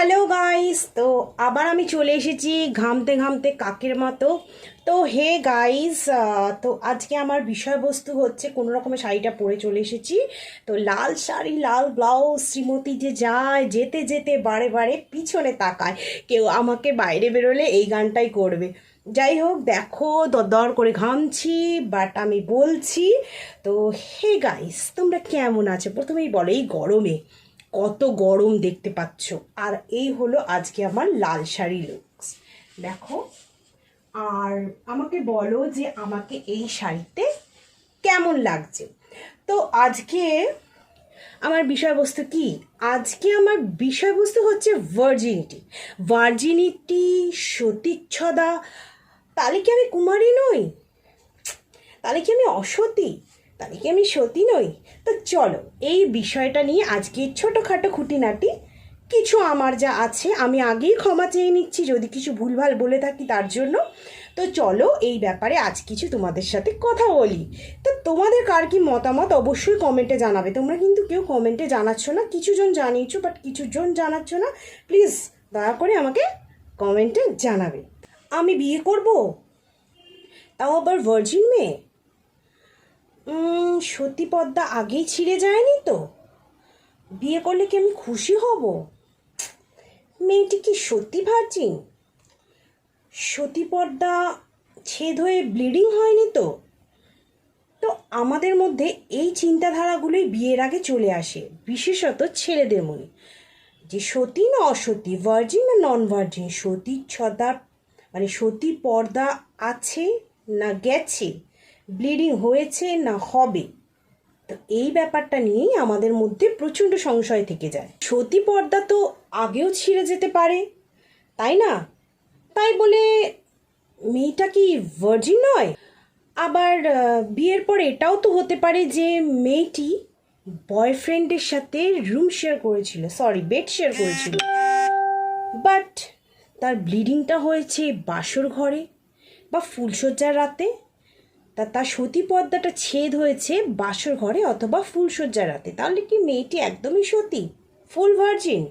Hello guys, তো আবার আমি চলে এসেছি ঘামতে ঘামতে কাকের মতো। তো হে গাইস তো আজকে আমার বিষয়বস্তু হচ্ছে কোনো রকমের শাড়িটা পরে চলে এসেছি। তো লাল শাড়ি, লাল ব্লাউজ, শ্রীমতী যে যায়, যেতে যেতে বারে বারে পিছনে তাকায়। কেউ আমাকে বাইরে বেরোলে এই গানটাই করবে। যাই হোক, দেখো দর করে ঘামছি বাট আমি বলছি, তো হে গাইস, তোমরা কেমন আছো? প্রথমেই বলো, এই গরমে কত গরম দেখতে পাচ্ছ। আর এই হলো আজকে আমার লাল শাড়ি লুকস দেখো, আর আমাকে বলো যে আমাকে এই শাড়িতে কেমন লাগছে। তো আজকে আমার বিষয়বস্তু কি? আজকে আমার বিষয়বস্তু হচ্ছে ভার্জিনিটি ভার্জিনিটি সতীচ্ছদা। তাহলে কি আমি কুমারী নই? তাহলে কি আমি অসতী? তাহলে কি আমি সতী নই। তো চলো, এই বিষয়টা নিয়ে আজকে ছোটোখাটো খুঁটিনাটি। কিছু আমার যা আছে, আমি আগেই ক্ষমা চেয়ে নিচ্ছি, যদি কিছু ভুলভাল বলে থাকি তার জন্য। তো চলো, এই ব্যাপারে আজ কিছু তোমাদের সাথে কথা বলি। তো তোমাদের কার কি মতামত? অবশ্যই কমেন্টে জানাবে। তোমরা কিন্তু কেউ কমেন্টে জানাচ্ছ না। কিছুজন জানিয়েছো বাট কিছুজন জানাচ্ছ না। প্লিজ, দয়া করে আমাকে কমেন্টে জানাবে। আমি বিয়ে করব? তাও আবার ভার্জিন মেয়ে? উম, সতী পদ্মা আগেই ছিঁড়ে যায়নি তো? বিয়ে করলে কি আমি খুশি হব? মেয়েটি কি সত্যি ভার্জিন সতী ছেদ হয়ে ব্লিডিং হয়নি তো? তো আমাদের মধ্যে এই চিন্তাধারাগুলোই বিয়ের আগে চলে আসে বিশেষত ছেলেদের মনে। যে সতী না অসতী ভার্জিন না নন ভার্জিন সতী ছদা মানে সতী পর্দা আছে না গেছে? ব্লিডিং হয়েছে না হবে? তো এই ব্যাপারটা নিয়েই আমাদের মধ্যে প্রচণ্ড সংশয় থেকে যায়। সতী পর্দা তো আগেও ছিঁড়ে যেতে পারে, তাই না? তাই বলে মেয়েটা কি ভার্জিন নয়? আবার বিয়ের পর এটাও তো হতে পারে যে মেয়েটি বয়ফ্রেন্ডের সাথে রুম শেয়ার করেছিল সরি বেড শেয়ার করেছিল। বাট তার ব্লিডিংটা হয়েছে বাসর ঘরে বা ফুলশয্যার রাতে। তা তার সতী পর্দাটা ছেদ হয়েছে বাসর ঘরে অথবা ফুলশয্যার রাতে। তাহলে কি মেয়েটি একদমই সতী? ফুল ভার্জিন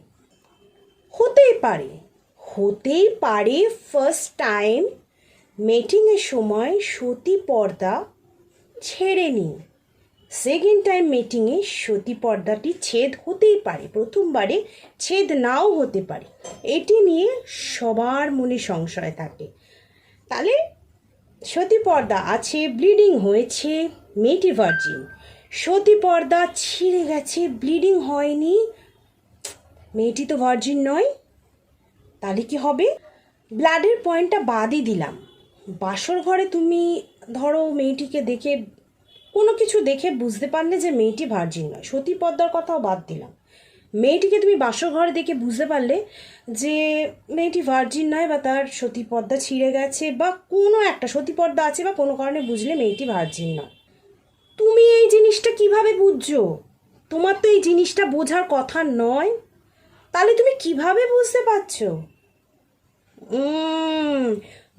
হতেই পারে। হতেই পারে ফার্স্ট টাইম মেটিংয়ের সময় সতী পর্দা ছেড়ে নিন সেকেন্ড টাইম মিটিংয়ে সতী পর্দাটি ছেদ হতেই পারে। প্রথমবারে ছেদ নাও হতে পারে। এটি নিয়ে সবার মনে সংশয় থাকে। তাহলে সতী পর্দা আছে ব্লিডিং হয়েছে, মেয়েটি ভার্জিন সতী পর্দা ছিঁড়ে গেছে ব্লিডিং হয়নি। মেয়েটি তো ভার্জিন নয়। তাহলে কি হবে? ব্লাডের পয়েন্টটা বাদই দিলাম। বাসর ঘরে তুমি ধরো মেয়েটিকে দেখে কোনো কিছু দেখে বুঝতে পারলে যে মেয়েটি ভার্জিন নয়। সতী পদ্মার কথাও বাদ দিলাম। মেয়েটিকে তুমি বাসঘর দেখে বুঝতে পারলে যে মেয়েটি ভার্জিন নয় বা তার সতী পদ্মা ছিঁড়ে গেছে বা কোনো একটা সতী পদ্মা আছে বা কোনো কারণে বুঝলে মেয়েটি ভার্জিন নয়। তুমি এই জিনিসটা কীভাবে বুঝছ? তোমার তো এই জিনিসটা বোঝার কথা নয়। তাহলে তুমি কীভাবে বুঝতে পারছ?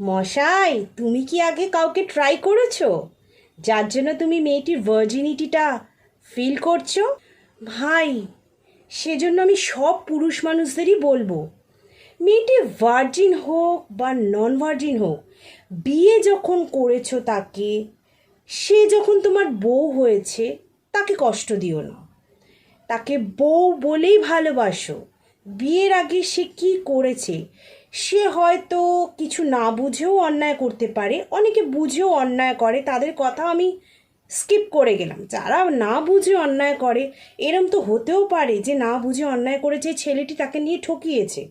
মশাই, তুমি কি আগে কাউকে ট্রাই করেছ? যার জন্য তুমি মেয়েটির ভার্জিনিটিটা ফিল করছ? ভাই সেজন্য আমি সব পুরুষ মানুষদেরই বলব, মেয়েটি ভার্জিন হোক বা নন ভার্জিন হোক, বিয়ে যখন করেছ তাকে, সে যখন তোমার বউ হয়েছে, তাকে কষ্ট দিও না। তাকে বউ বলেই ভালোবাসো, বিয়ের আগে সে কি করেছে, সে হয়তো কিছু না বুঝেও অন্যায় করতে পারে, অনেকে বুঝেও অন্যায় করে, তাদের কথা আমি স্কিপ করে গেলাম। যারা না বুঝে অন্যায় করে, এরম তো হতেও পারে যে না বুঝে অন্যায় করেছে ছেলেটি তাকে নিয়ে ঠকিয়েছে।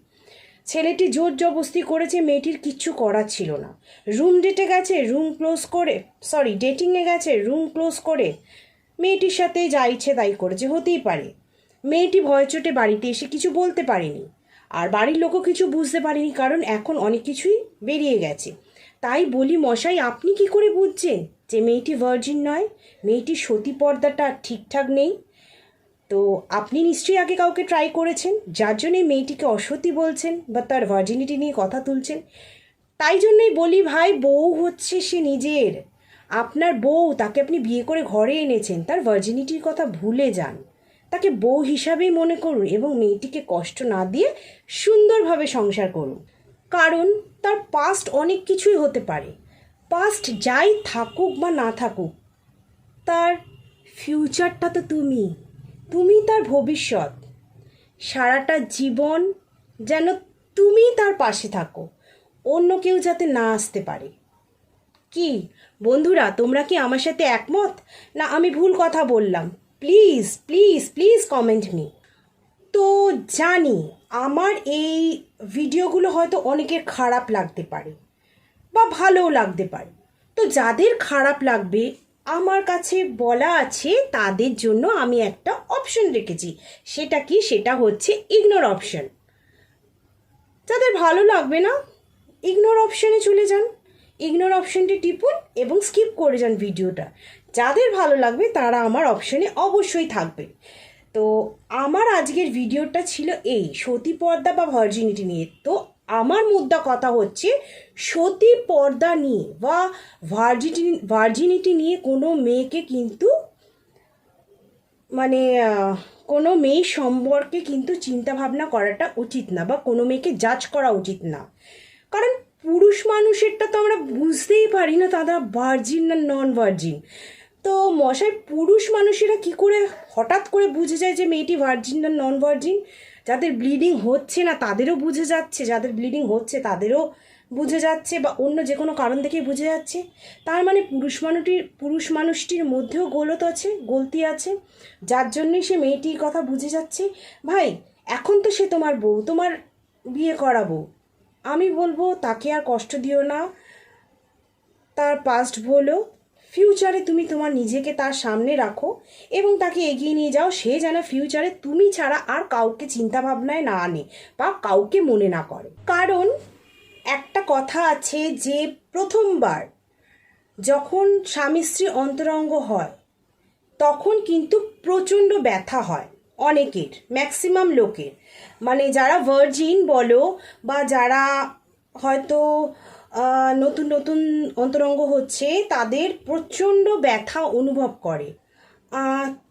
ছেলেটি জোর জবস্তি করেছে, মেয়েটির কিচ্ছু করার ছিল না। রুম ডেটে গেছে, রুম ক্লোজ করে, সরি ডেটিংয়ে গেছে, রুম ক্লোজ করে মেয়েটির সাথে যা ইচ্ছে তাই করেছে, হতেই পারে। মেয়েটি ভয়চোটে বাড়িতে এসে কিছু বলতে পারেনি। আর বাড়ির লোকও কিছু বুঝতে পারেনি, কারণ এখন অনেক কিছুই বেরিয়ে গেছে। তাই বলি মশাই, আপনি কি করে বুঝছেন যে মেয়েটি ভার্জিন নয়? মেয়েটির সতী পর্দাটা ঠিকঠাক নেই। তো আপনি নিশ্চয়ই আগে কাউকে ট্রাই করেছেন, যার জন্যে মেয়েটিকে অসতী বলছেন বা তার ভার্জিনিটি নিয়ে কথা তুলছেন। তাই জন্যই বলি ভাই, বউ হচ্ছে সে নিজের। আপনার বউ, তাকে আপনি বিয়ে করে ঘরে এনেছেন, তার ভার্জিনিটির কথা ভুলে যান। তাকে বউ হিসাবেই মনে করুন এবং মেয়েটিকে কষ্ট না দিয়ে সুন্দরভাবে সংসার করুন। কারণ তার পাস্ট অনেক কিছুই হতে পারে। পাস্ট যাই থাকুক বা না থাকুক, তার ফিউচারটা তো তুমি। তুমি তার ভবিষ্যৎ। সারাটা জীবন যেন তুমি তার পাশে থাকো, অন্য কেউ যাতে না আসতে পারে। কি? বন্ধুরা, তোমরা কি আমার সাথে একমত? না, আমি ভুল কথা বললাম? Please please please comment me তো জানি, আমার এই ভিডিওগুলো হয়তো অনেকের খারাপ লাগতে পারে বা ভালোও লাগতে পারে। তো যাদের খারাপ লাগবে, আমার কাছে বলা আছে, তাদের জন্য আমি একটা অপশন রেখেছি। সেটা কি? সেটা হচ্ছে ইগনোর অপশন যাদের ভালো লাগবে না ইগনোর অপশনে চলে যান। ইগনোর অপশনটি টিপুন এবং স্কিপ করে যান ভিডিওটা। যাদের ভালো লাগবে, তারা আমার অপশনে অবশ্যই থাকবে। তো আমার আজকের ভিডিওটা ছিল এই, সতী পর্দা বা ভার্জিনিটি নিয়ে। তো আমার মুদ্রা কথা হচ্ছে, সতী পর্দা নিয়ে বা ভার্জিটি ভার্জিনিটি নিয়ে কোনো মেয়েকে কিন্তু মানে কোনো মেয়ে সম্পর্কে কিন্তু চিন্তা ভাবনা করাটা উচিত না বা কোনো মেয়েকে জাজ করা উচিত না। কারণ পুরুষ মানুষেরটা তো আমরা বুঝতেই পারি না, তারা ভার্জিন না নন ভার্জিন তো মশাই, পুরুষ মানুষেরা কি করে হঠাৎ করে বুঝে যায় যে মেয়েটি ভার্জিন না নন ভার্জিন যাদের ব্লিডিং হচ্ছে না, তাদেরও বুঝে যাচ্ছে। যাদের ব্লিডিং হচ্ছে, তাদেরও বুঝে যাচ্ছে বা অন্য যে কোনো কারণ থেকেই বুঝে যাচ্ছে। তার মানে পুরুষ মানুষটির পুরুষ মানুষটির মধ্যেও গোলত আছে, গলতি আছে। যার জন্যই সে মেয়েটির কথা বুঝে যাচ্ছে। ভাই, এখন তো সে তোমার বউ, তোমার বিয়ে করাবো। আমি বলব, তাকে আর কষ্ট দিও না। তার পাস্ট বলো। ফিউচারে তুমি তোমার নিজেকে তার সামনে রাখো এবং তাকে এগিয়ে নিয়ে যাও। সে যেন ফিউচারে তুমি ছাড়া আর কাউকে চিন্তা ভাবনায় না আনে বা কাউকে মনে না করে। কারণ একটা কথা আছে যে প্রথমবার যখন স্বামী স্ত্রী অন্তরঙ্গ হয়, তখন কিন্তু প্রচণ্ড ব্যথা হয় অনেকের ম্যাক্সিমাম লোকের। মানে যারা ভার্জিন বলো বা যারা হয়তো নতুন নতুন অন্তরঙ্গ হচ্ছে, তাদের প্রচণ্ড ব্যথা অনুভব করে।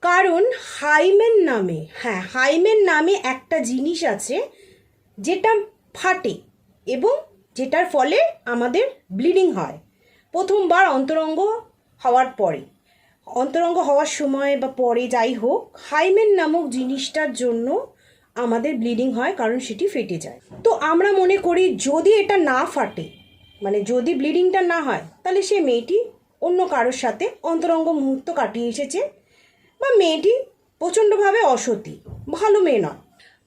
কারণ হাইমেন নামে হ্যাঁ হাইমেন নামে একটা জিনিস আছে, যেটা ফাটে এবং যেটার ফলে আমাদের ব্লিডিং হয়। প্রথমবার অন্তরঙ্গ হওয়ার পরে, অন্তরঙ্গ হওয়ার সময় বা পরে যাই হোক, হাইমেন নামক জিনিসটার জন্য আমাদের ব্লিডিং হয়, কারণ সেটি ফেটে যায়। তো আমরা মনে করি, যদি এটা না ফাটে মানে যদি ব্লিডিংটা না হয়, তাহলে সে মেয়েটি অন্য কারোর সাথে অন্তরঙ্গ মুহূর্ত কাটিয়ে এসেছে বা মেয়েটি প্রচণ্ডভাবে অসতী, ভালো মেয়ে নয়।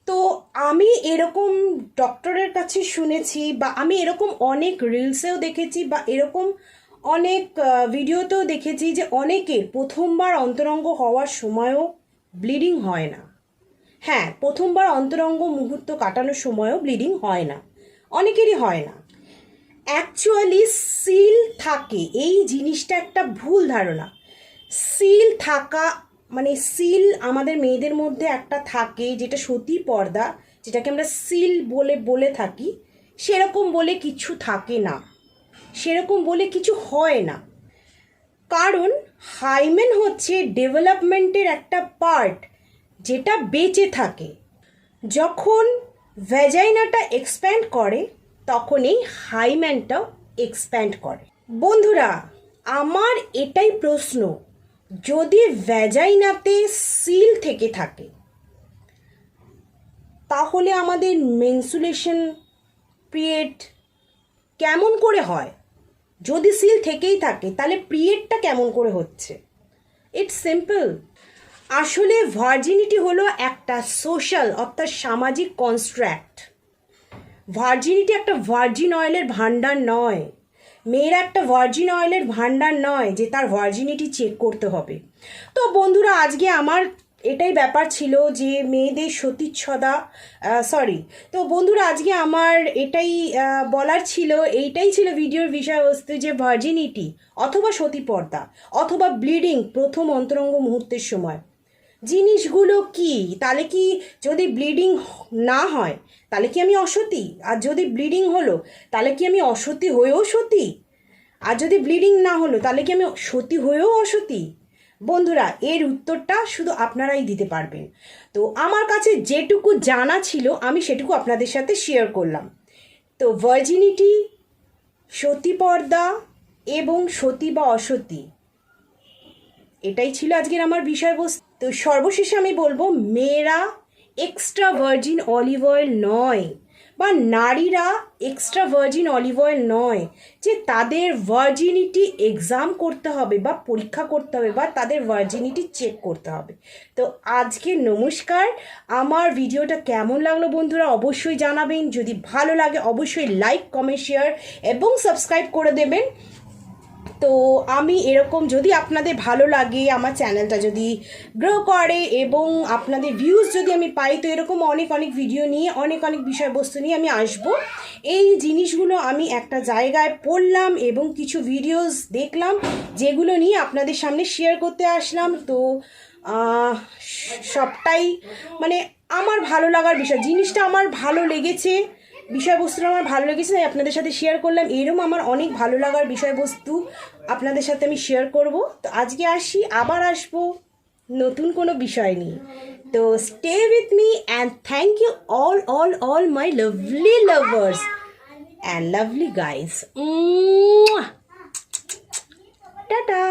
তো আমি এরকম ডক্টরের কাছে শুনেছি বা আমি এরকম অনেক রিলসেও দেখেছি বা এরকম অনেক ভিডিওতেও দেখেছি যে অনেকের প্রথমবার অন্তরঙ্গ হওয়ার সময়ও ব্লিডিং হয় না। হ্যাঁ প্রথমবার অন্তরঙ্গ মুহূর্ত কাটানোর সময়ও ব্লিডিং হয় না। অনেকেরই হয় না। অ্যাকচুয়ালি সিল থাকে। এই জিনিসটা একটা ভুল ধারণা। সিল থাকা মানে সিল আমাদের মেয়েদের মধ্যে একটা থাকে, যেটা সতী পর্দা, যেটাকে আমরা সিল বলে বলে থাকি, সেরকম বলে কিছু থাকে না। সেরকম বলে কিছু হয় না। কারণ হাইমেন হচ্ছে ডেভেলপমেন্টের একটা পার্ট যেটা বেঁচে থাকে। যখন ভ্যাজাইনাটা এক্সপ্যান্ড করে তখন এই হাইম্যানটাও এক্সপ্যান্ড করে। বন্ধুরা, আমার এটাই প্রশ্ন, যদি ভ্যাজাইনাতে সিল থেকে থাকে, তাহলে আমাদের মেনসুলেশন পিরিয়ড কেমন করে হয়? যদি সিল থেকেই থাকে, তাহলে পিরিয়ডটা কেমন করে হচ্ছে? ইটস সিম্পল আসলে ভার্জিনিটি হলো একটা সোশ্যাল অর্থাৎ সামাজিক কনস্ট্রাক্ট ভার্জিনিটি একটা ভার্জিন অয়েলের ভান্ডার নয়। মেয়ের একটা ভার্জিন অয়েলের ভান্ডার নয় যে তার ভার্জিনিটি চেক করতে হবে। তো বন্ধুরা, আজকে আমার এটাই ব্যাপার ছিল যে মেয়েদের সতীচ্ছদা সরি তো বন্ধুরা, আজকে আমার এটাই বলার ছিল, এইটাই ছিল ভিডিওর বিষয়বস্তু যে ভার্জিনিটি অথবা সতীপর্দা অথবা ব্লিডিং প্রথম অন্তরঙ্গ মুহূর্তের সময়। জিনিসগুলো কি? তাহলে কি যদি ব্লিডিং না হয়, তাহলে কি আমি অসতী? আর যদি ব্লিডিং হলো, তাহলে কি আমি অসতী হয়েও সতী? আর যদি ব্লিডিং না হলো, তাহলে কি আমি সতী হয়েও অসতী? বন্ধুরা, এর উত্তরটা শুধু আপনারাই দিতে পারবেন। তো আমার কাছে যেটুকু জানা ছিল, আমি সেটুকু আপনাদের সাথে শেয়ার করলাম। তো ভার্জিনিটি সতীপর্দা এবং সতী বা অসতী। এটাই ছিল আজকের আমার বিষয়বস্তু। তো সর্বশেষে আমি বলব, মেয়েরা এক্সট্রা ভার্জিন অলিভ অয়েল নয় বা নারীরা এক্সট্রা ভার্জিন অলিভ অয়েল নয় যে তাদের ভার্জিনিটি এক্সাম করতে হবে বা পরীক্ষা করতে হবে বা তাদের ভার্জিনিটি চেক করতে হবে। তো আজকে নমস্কার। আমার ভিডিওটা কেমন লাগল বন্ধুরা অবশ্যই জানাবেন। যদি ভালো লাগে অবশ্যই লাইক কমেন্ট শেয়ার এবং সাবস্ক্রাইব করে দেবেন। তো আমি এরকম যদি আপনাদের ভালো লাগে, আমার চ্যানেলটা যদি গ্রো করে এবং আপনাদের ভিউজ যদি আমি পাই, তো এরকম অনেক অনেক ভিডিও নিয়ে, অনেক অনেক বিষয়বস্তু নিয়ে আমি আসব। এই জিনিসগুলো আমি একটা জায়গায় পড়লাম এবং কিছু ভিডিওস দেখলাম, যেগুলো নিয়ে আপনাদের সামনে শেয়ার করতে আসলাম। তো সবটাই মানে আমার ভালো লাগার বিষয়, জিনিসটা আমার ভালো লেগেছে। বিষয়বস্তুটা আমার ভালো লেগেছে, তাই আপনাদের সাথে শেয়ার করলাম। এরম আমার অনেক ভালো লাগার বিষয়বস্তু আপনাদের সাথে আমি শেয়ার করব। তো আজকে আসি, আবার আসব নতুন কোনো বিষয় নিয়ে। তো stay with me and thank you all all all my lovely lovers and lovely guys ta-ta